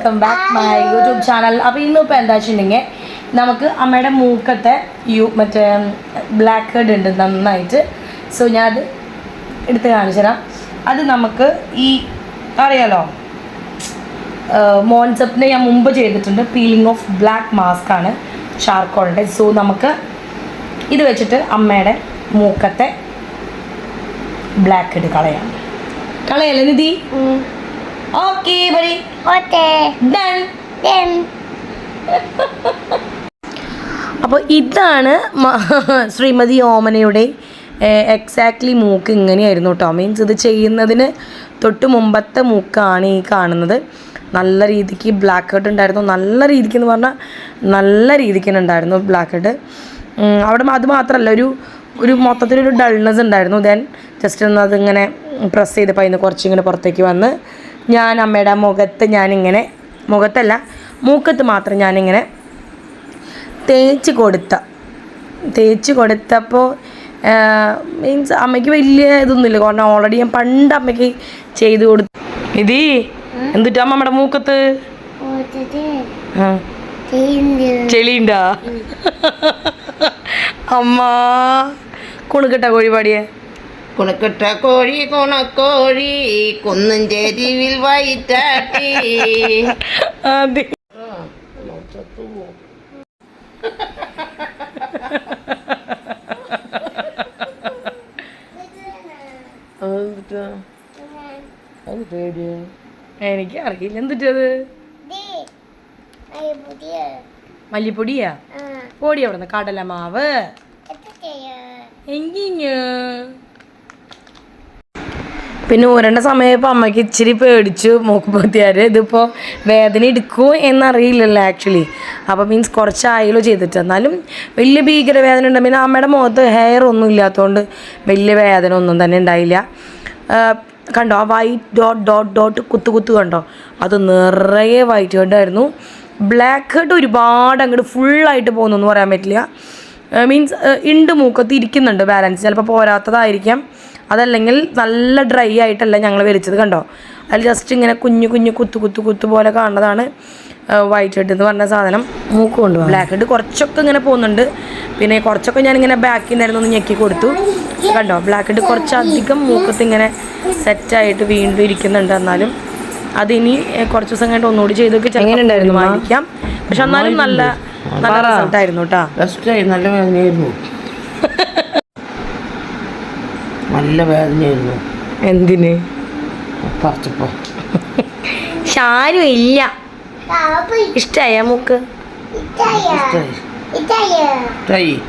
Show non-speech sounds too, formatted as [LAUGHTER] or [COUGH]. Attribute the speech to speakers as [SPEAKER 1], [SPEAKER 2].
[SPEAKER 1] Welcome back my YouTube channel അപ്പോൾ ഇന്നിപ്പോൾ എന്താ വെച്ചിട്ടുണ്ടെങ്കിൽ നമുക്ക് അമ്മയുടെ മൂക്കത്തെ യു മറ്റേ ബ്ലാക്ക് ഹെഡ് ഉണ്ട് നന്നായിട്ട്. സോ ഞാനത് എടുത്ത് കാണിച്ചു തരാം. അത് നമുക്ക് ഈ അറിയാലോ? മോൺസെപ്റ്റിന് ഞാൻ മുമ്പ് ചെയ്തിട്ടുണ്ട്. പീലിംഗ് ഓഫ് ബ്ലാക്ക് മാസ്ക് ആണ് ചാർക്കോളിന്റെ. സോ നമുക്ക് ഇത് വെച്ചിട്ട് അമ്മയുടെ മൂക്കത്തെ ബ്ലാക്ക് ഹെഡ് കളയാം. കളയല്ലേ നിധി? Okay
[SPEAKER 2] Okay.
[SPEAKER 1] Done.
[SPEAKER 2] Done.
[SPEAKER 1] അപ്പോൾ ഇതാണ് [LAUGHS] ശ്രീമതി ഓമനയുടെ എക്സാക്ട്ലി മൂക്ക് ഇങ്ങനെയായിരുന്നു കേട്ടോ മീൻസ് ഇത് ചെയ്യുന്നതിന് തൊട്ട് മുമ്പത്തെ മൂക്കാണ് ഈ കാണുന്നത് നല്ല രീതിക്ക് ബ്ലാക്ക് ഹെഡ് ഉണ്ടായിരുന്നു നല്ല രീതിക്ക് എന്ന് പറഞ്ഞാൽ നല്ല രീതിക്ക് തന്നെ ഉണ്ടായിരുന്നു ബ്ലാക്ക് ഹെഡ് അവിടെ അത് മാത്രമല്ല ഒരു ഒരു മൊത്തത്തിലൊരു ഡൾനെസ് ഉണ്ടായിരുന്നു ദെൻ ജസ്റ്റ് ഒന്ന് അതിങ്ങനെ പ്രസ് ചെയ്തപ്പോൾ അതിന് കുറച്ചിങ്ങനെ പുറത്തേക്ക് വന്ന് ഞാൻ അമ്മയുടെ മുഖത്ത് ഞാനിങ്ങനെ മുഖത്തല്ല മൂക്കത്ത് മാത്രം ഞാനിങ്ങനെ തേച്ച് കൊടുത്ത. തേച്ച് കൊടുത്തപ്പോൾ മീൻസ് അമ്മയ്ക്ക് വലിയ ഇതൊന്നുമില്ല. കാരണം ഓൾറെഡി ഞാൻ പണ്ട് അമ്മയ്ക്ക് ചെയ്ത് കൊടുത്തു ഇതി എന്തിട്ടാ അമ്മയുടെ മൂക്കത്ത്? ചെളിയുണ്ടാ? അമ്മ കുണുക്കിട്ട കോഴി പാടിയേ
[SPEAKER 3] കുണക്കിട്ട കോഴി കുണക്കോഴി കുന്നും ചേരിവിൽ വൈറ്റാട്ടി
[SPEAKER 1] അതെ എനിക്ക് അറിയില്ല. എന്തിട്ടത് മല്ലിപ്പൊടിയാ. പൊടി അവിടെ നിന്ന് കടലമാവ് എങ്കിങ് പിന്നെ ഊരേണ്ട സമയപ്പോൾ അമ്മയ്ക്ക് ഇച്ചിരി പേടിച്ചു. മൂക്കുപൊത്തിയാർ ഇതിപ്പോൾ വേദന എടുക്കുമോ എന്നറിയില്ലല്ലോ ആക്ച്വലി അപ്പോൾ മീൻസ് കുറച്ചായാലോ ചെയ്തിട്ട്. എന്നാലും വലിയ ഭീകര വേദന ഉണ്ട്. പിന്നെ അമ്മയുടെ മുഖത്ത് ഹെയർ ഒന്നും ഇല്ലാത്തതുകൊണ്ട് വലിയ വേദന ഒന്നും തന്നെ ഉണ്ടായില്ല. കണ്ടോ? ആ വൈറ്റ് ഡോട്ട് ഡോട്ട് ഡോട്ട് കുത്തു കുത്തു കണ്ടോ? അത് നിറയെ വൈറ്റ് ഹെഡ് ആയിരുന്നു ബ്ലാക്ക് ഹെഡ് ഒരുപാട് അങ്ങോട്ട് ഫുള്ളായിട്ട് പോകുന്നു പറയാൻ പറ്റില്ല. മീൻസ് ഉണ്ട് മൂക്കത്ത് ഇരിക്കുന്നുണ്ട് ബാലൻസ് ചിലപ്പോൾ പോരാത്തതായിരിക്കാം. അതല്ലെങ്കിൽ നല്ല ഡ്രൈ ആയിട്ടല്ല ഞങ്ങൾ വലിച്ചത് കണ്ടോ? അതിൽ ജസ്റ്റ് ഇങ്ങനെ കുഞ്ഞു കുഞ്ഞു കുത്തു കുത്തു കുത്തു പോലെ കാണുന്നതാണ് വൈറ്റ് ഹെഡ് എന്ന് പറഞ്ഞ സാധനം. മൂക്ക് കൊണ്ടു ബ്ലാക്ക് ഹെഡ് കുറച്ചൊക്കെ ഇങ്ങനെ പോകുന്നുണ്ട്. പിന്നെ കുറച്ചൊക്കെ ഞാനിങ്ങനെ ബാക്കിൽ നിന്നായിരുന്നു ഒന്ന് ഞെക്കി കൊടുത്തു. കണ്ടോ? ബ്ലാക്ക് ഹെഡ് കുറച്ചധികം മൂക്കത്ത് ഇങ്ങനെ സെറ്റായിട്ട് വീണ്ടും ഇരിക്കുന്നുണ്ട് എന്നാലും. അതിനി കുറച്ച് ദിവസം കഴിഞ്ഞിട്ട് ഒന്നുകൂടി ചെയ്തൊക്കെ ചെങ്ങനെയുണ്ടായിരുന്നു വാങ്ങിക്കാം. പക്ഷെ എന്നാലും നല്ല നല്ല റിസൾട്ടായിരുന്നു കേട്ടോ.
[SPEAKER 3] നല്ല വേദനയായിരുന്നു. [LAUGHS] നല്ല വേദനയായിരുന്നു.
[SPEAKER 1] എന്തിന്?
[SPEAKER 3] പറിച്ചപ്പോ.
[SPEAKER 1] ഷാരു ഇല്ല ഇഷ്ടായ മൂക്ക്?
[SPEAKER 3] ഇഷ്ടായി.